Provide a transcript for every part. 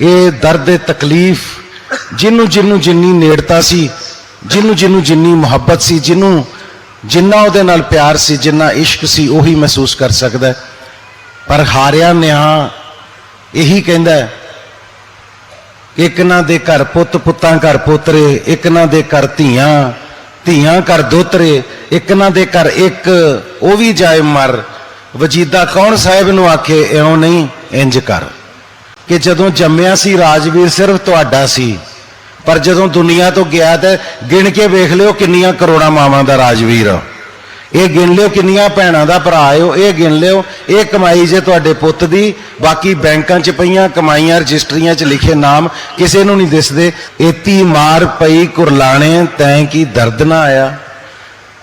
ਇਹ ਦਰਦ ਤਕਲੀਫ ਜਿਹਨੂੰ ਜਿਹਨੂੰ ਜਿੰਨੀ ਨੇੜਤਾ ਸੀ, ਜਿਹਨੂੰ ਜਿਹਨੂੰ ਜਿੰਨੀ ਮੁਹੱਬਤ ਸੀ, ਜਿਹਨੂੰ ਜਿੰਨਾ ਉਹਦੇ ਨਾਲ ਪਿਆਰ ਸੀ, ਜਿੰਨਾ ਇਸ਼ਕ ਸੀ, ਉਹੀ ਮਹਿਸੂਸ ਕਰ ਸਕਦਾ ਪਰ ਹਾਰਿਆ ਨਿਆਂ ਇਹੀ ਕਹਿੰਦਾ ਇੱਕ ਨਾ ਦੇ ਘਰ ਪੁੱਤ ਪੁੱਤਾਂ ਘਰ ਪੋਤਰੇ, ਇੱਕ ਨਾ ਦੇ ਘਰ ਧੀਆਂ ਧੀਆਂ ਘਰ ਦੋਤਰੇ, ਇੱਕ ਨਾ ਦੇ ਘਰ ਇੱਕ, ਉਹ ਵੀ ਜਾਏ ਮਰ। ਵਜੀਦਾ ਕੌਣ ਸਾਹਿਬ ਨੂੰ ਆਖੇ, ਇਉਂ ਨਹੀਂ, ਇੰਜ ਕਰ। ਕਿ ਜਦੋਂ ਜੰਮਿਆ ਸੀ ਰਾਜਵੀਰ ਸਿਰਫ ਤੁਹਾਡਾ ਸੀ, ਪਰ ਜਦੋਂ ਦੁਨੀਆ ਤੋਂ ਗਿਆ ਤਾਂ ਗਿਣ ਕੇ ਵੇਖ ਲਿਓ ਕਿੰਨੀਆਂ ਕਰੋੜਾਂ ਮਾਵਾਂ ਦਾ ਰਾਜਵੀਰ। ਇਹ ਗਿਣ ਲਿਓ ਕਿੰਨੀਆਂ ਭੈਣਾਂ ਦਾ ਭਰਾ ਹੋ ਇਹ ਗਿਣ ਲਿਓ, ਇਹ ਕਮਾਈ ਜੇ ਤੁਹਾਡੇ ਪੁੱਤ ਦੀ, ਬਾਕੀ ਬੈਂਕਾਂ 'ਚ ਪਈਆਂ ਕਮਾਈਆਂ, ਰਜਿਸਟਰੀਆਂ 'ਚ ਲਿਖੇ ਨਾਮ ਕਿਸੇ ਨੂੰ ਨਹੀਂ ਦਿਸਦੇ। ਏਤੀ ਮਾਰ ਪਈ ਕੁਰਲਾਣੇ, ਤੈਂ ਕੀ ਦਰਦ ਨਾ ਆਇਆ।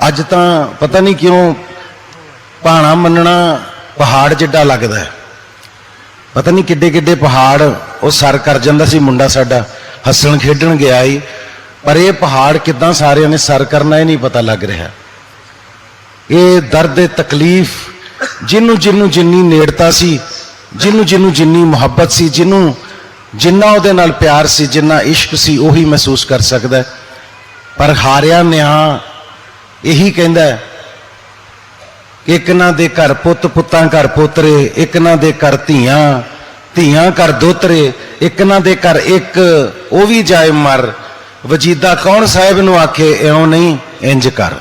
ਅੱਜ ਤਾਂ ਪਤਾ ਨਹੀਂ ਕਿਉਂ ਭਾਣਾ ਮੰਨਣਾ ਪਹਾੜ ਜਿੱਡਾ ਲੱਗਦਾ ਹੈ। ਪਤਾ ਨਹੀਂ ਕਿੱਡੇ ਕਿੱਡੇ ਪਹਾੜ, ਉਹ ਸਰ ਕਰ ਜਾਂਦਾ ਸੀ ਮੁੰਡਾ ਸਾਡਾ, ਹੱਸਣ ਖੇਡਣ ਗਿਆ ਹੀ ਪਰ ਇਹ ਪਹਾੜ ਕਿਦਾਂ ਸਾਰਿਆਂ ਨੇ ਸਰ ਕਰਨਾ, ਇਹ ਨਹੀਂ ਪਤਾ ਲੱਗ ਰਿਹਾ। ਇਹ ਦਰਦ ਤਕਲੀਫ, ਜਿਹਨੂੰ ਜਿਹਨੂੰ ਜਿੰਨੀ ਨੇੜਤਾ ਸੀ, ਜਿਹਨੂੰ ਜਿਹਨੂੰ ਜਿੰਨੀ ਮੁਹੱਬਤ ਸੀ, ਜਿਹਨੂੰ ਜਿੰਨਾ ਉਹਦੇ ਨਾਲ ਪਿਆਰ ਸੀ, ਜਿੰਨਾ ਇਸ਼ਕ ਸੀ, ਉਹੀ ਮਹਿਸੂਸ ਕਰ ਸਕਦਾ। ਪਰ ਹਾਰਿਆ ਨਿਆਂ, ਇਹੀ ਕਹਿੰਦਾ ਹੈ ਇੱਕ ਨਾ ਦੇ ਘਰ ਪੁੱਤ ਪੁੱਤਾਂ ਘਰ ਪੋਤਰੇ, ਇੱਕ ਦੇ ਘਰ ਧੀਆਂ ਧੀਆਂ ਘਰ ਦੋਤਰੇ, ਇੱਕ ਨਾ ਦੇ ਘਰ ਇੱਕ, ਉਹ ਵੀ ਜਾਏ ਮਰ। ਵਜੀਦਾ ਕੌਣ ਸਾਹਿਬ ਨੂੰ ਆਖੇ, ਇਉਂ ਨਹੀਂ, ਇੰਜ ਕਰ।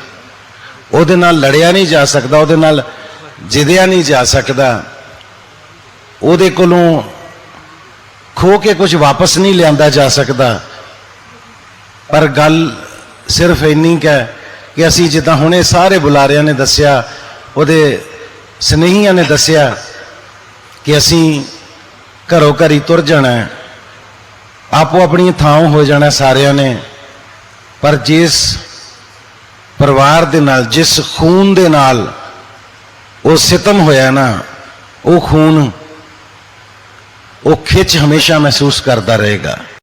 ਉਹਦੇ ਨਾਲ ਲੜਿਆ ਨਹੀਂ ਜਾ ਸਕਦਾ, ਉਹਦੇ ਨਾਲ ਜਿੱਦਿਆ ਨਹੀਂ ਜਾ ਸਕਦਾ। ਉਹਦੇ ਕੋਲੋਂ ਖੋ ਕੇ ਕੁਝ ਵਾਪਸ ਨਹੀਂ ਲਿਆਂਦਾ ਜਾ ਸਕਦਾ। ਪਰ ਗੱਲ ਸਿਰਫ ਇੰਨੀ ਕੁ ਹੈ ਕਿ ਅਸੀਂ ਜਿੱਦਾਂ ਹੁਣੇ ਸਾਰੇ ਬੁਲਾਰਿਆਂ ਨੇ ਦੱਸਿਆ ਉਹਦੇ ਸਨੇਹੀਆਂ ਨੇ ਦੱਸਿਆ ਕਿ ਅਸੀਂ ਘਰੋਂ ਘਰੀ ਤੁਰ ਜਾਣਾ ਹੈ। ਆਪੋ ਆਪਣੀ ਥਾਂ ਹੋ ਜਾਣਾ ਸਾਰਿਆਂ ਨੇ। ਪਰ ਜਿਸ ਪਰਿਵਾਰ ਦੇ ਨਾਲ, ਜਿਸ ਖੂਨ ਦੇ ਨਾਲ ਉਹ ਸਿਤਮ ਹੋਇਆ ਨਾ, ਉਹ ਖੂਨ ਉਹ ਖਿੱਚ ਹਮੇਸ਼ਾ ਮਹਿਸੂਸ ਕਰਦਾ ਰਹੇਗਾ।